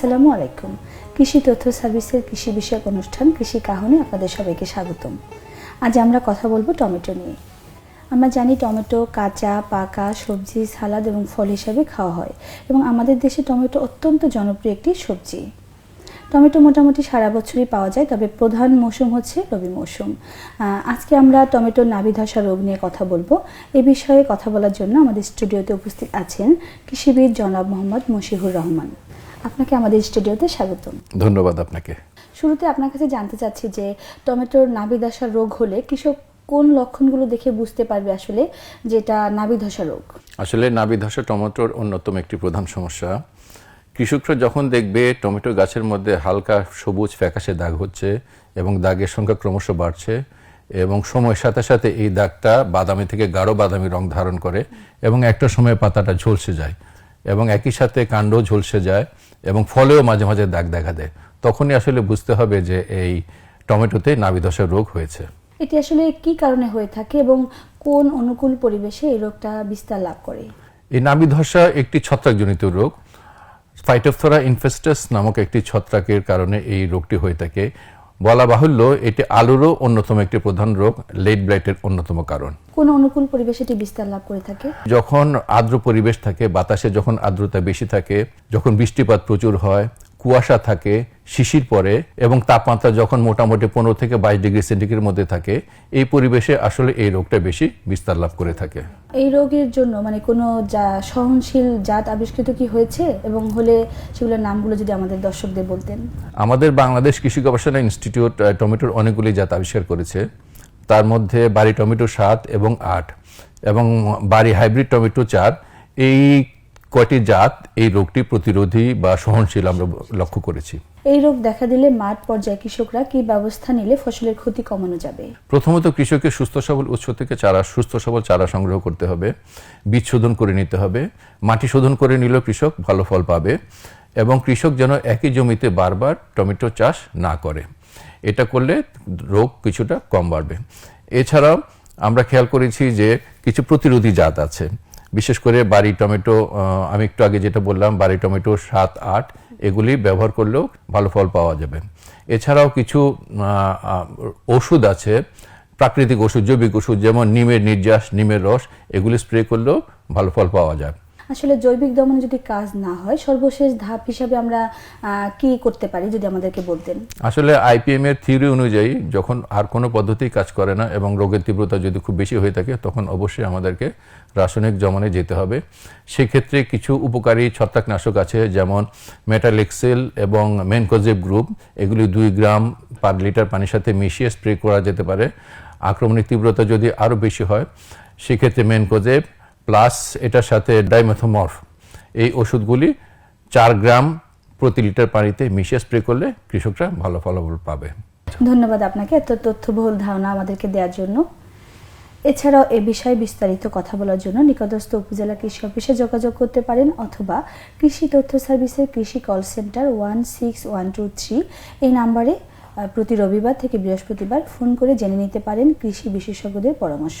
আসসালামু আলাইকুম। কৃষি তথ্য সার্ভিসের কৃষি বিষয়ক অনুষ্ঠান, কৃষি কাহনে আপনাদের সবাইকে স্বাগতম। আজ আমরা কথা বলব টমেটো নিয়ে। আমরা জানি টমেটো কাঁচা, পাকা, সবজি, সালাদ এবং ফল হিসাবে খাওয়া হয় এবং আমাদের দেশে টমেটো অত্যন্ত জনপ্রিয় একটি সবজি। টমেটো মোটামুটি সারা বছরই পাওয়া যায়, তবে প্রধান মৌসুম হচ্ছে রবি মৌসুম। আজকে আমরা টমেটোর নাভি ধসা রোগ নিয়ে কথা বলব। এ বিষয়ে কথা বলার জন্য আমাদের স্টুডিওতে উপস্থিত আছেন কৃষিবিদ জনাব মোহাম্মদ মশিহুর রহমান। আপনাকে আমাদের স্টুডিওতে স্বাগতম। ধন্যবাদ আপনাকে। শুরুতে আপনার কাছে জানতে চাচ্ছি যে টমেটোর নাভি ধসা রোগ হলে কৃষক কোন লক্ষণগুলো দেখে বুঝতে পারবে আসলে যেটা নাভি ধসা রোগ? আসলে নাবি ধসা টমেটোর অন্যতম একটি প্রধান সমস্যা। কৃষকরা যখন দেখবে টমেটো গাছের মধ্যে হালকা সবুজ ফ্যাকাশে দাগ হচ্ছে এবং দাগের সংখ্যা ক্রমশ বাড়ছে এবং সময়ের সাথে সাথে এই দাগটা বাদামি থেকে গাঢ় বাদামি রং ধারণ করে এবং একটা সময় পাতাটা ঝলসে যায়। এবং একই সাথে কাণ্ড ঝলসে যায় এবং ফলেও মাঝে মাঝে দাগ দেখা দেয়। তখনই আসলে বুঝতে হবে যে এই টমেটোতে নাবি রোগ হয়েছে। এটি আসলে কি কারণে হয়ে থাকে এবং কোন অনুকূল পরিবেশে এই রোগটা বিস্তার লাভ করে? এই নাবি ধসা একটি ছত্রাকজনিত রোগ। ফাইটোফথোরা ইনফেস্টাস নামক একটি ছত্রাকের কারণে এই রোগটি হয়ে থাকে। বলা বাহুল্য এটি আলুরও অন্যতম একটি প্রধান রোগ লেট ব্লাইটের অন্যতম কারণ। কোন অনুকূল পরিবেশে এটি বিস্তার লাভ করে থাকে? যখন আর্দ্র পরিবেশ থাকে বাতাসে যখন আর্দ্রতা বেশি থাকে যখন বৃষ্টিপাত প্রচুর হয় কুয়াশা থাকে শিশির পরে এবং তাপমাত্রা যখন মোটামুটি পনেরো থেকে বাইশ ডিগ্রি সেন্টিগ্রেডের মধ্যে থাকে এই পরিবেশে আসলে এই রোগটা বেশি বিস্তার লাভ করে থাকে। এই রোগের জন্য মানে কোনো যা সহনশীল জাত আবিষ্কৃত কি হয়েছে? এবং হলে সেগুলোর নামগুলো যদি আমাদের দর্শকদের বলতেন। আমাদের বাংলাদেশ কৃষি গবেষণা ইনস্টিটিউট টমেটোর অনেকগুলি জাত আবিষ্কার করেছে। তার মধ্যে বাড়ি টমেটো সাত এবং আট এবং বাড়ি হাইব্রিড টমেটো চার। এই কয়টি জাত এই রোগটি প্রতিরোধী বা সহনশীল আমরা লক্ষ্য করেছি? এই রোগ দেখা দিলে মাঠ পর্যায়ে কৃষকরা কি ব্যবস্থা নিলে ফসলের ক্ষতি কমানো যাবে? প্রথমত কৃষকের সুস্থ সবল উৎস থেকে চারা সুস্থ সবল চারা সংগ্রহ করতে হবে বীজ শোধন করে নিতে হবে মাটি শোধন করে নিলেও কৃষক ভালো ফল পাবে এবং কৃষক যেন একই জমিতে বারবার টমেটো চাষ না করে। এটা করলে রোগ কিছুটা কম বাড়বে। এছাড়াও আমরা খেয়াল করেছি যে কিছু প্রতিরোধী জাত আছে। বিশেষ করে বাড়ি টমেটো আমি একটু আগে যেটা বললাম, বাড়ি টমেটো সাত, আট, এগুলি ব্যবহার করলেও ভালো ফল পাওয়া যাবে। এছাড়াও কিছু ওষুধ আছে, প্রাকৃতিক ওষুধ, জৈবিক ওষুধ, যেমন নিমের নির্যাস, নিমের রস, এগুলি স্প্রে করলেও ভালো ফল পাওয়া যায়। আসলে জৈবিক দমনে যদি কাজ না হয়, সর্বশেষ ধাপ হিসাবে আমরা কি করতে পারি যদি আমাদেরকে বলতেন? আসলে আইপিএম এর থিওরি অনুযায়ী যখন আর কোনো পদ্ধতি কাজ করে না এবং রোগের তীব্রতা যদি খুব বেশি হয়ে থাকে, তখন অবশ্যই আমাদেরকে রাসায়নিক জমানে যেতে হবে। সেক্ষেত্রে কিছু উপকারী ছত্রাকনাশক আছে, যেমন মেটালেক্সেল এবং মেনকোজেব গ্রুপ এগুলি দুই গ্রাম পার লিটার পানির সাথে মিশিয়ে স্প্রে করা যেতে পারে। আক্রমণের তীব্রতা যদি আরও বেশি হয়, সেক্ষেত্রে মেনকোজেব প্লাস এটার সাথে ডাইমেথোমর্ফ। এই ওষুধগুলি চার গ্রাম প্রতি লিটার পানিতে মিশিয়ে স্প্রে করলে কৃষকরা ভালো ফলাফল পাবে। ধন্যবাদ আপনাকে এত তথ্যবহুল ধারণা আমাদেরকে দেওয়ার জন্য। এছাড়াও এ বিষয়ে বিস্তারিত কথা বলার জন্য নিকটস্থ উপজেলা কৃষি অফিসে যোগাযোগ করতে পারেন অথবা কৃষি তথ্য সার্ভিসের কৃষি call centre one six one two three এই নাম্বারে প্রতি রবিবার থেকে বৃহস্পতিবার ফোন করে জেনে নিতে পারেন কৃষি বিশেষজ্ঞদের পরামর্শ।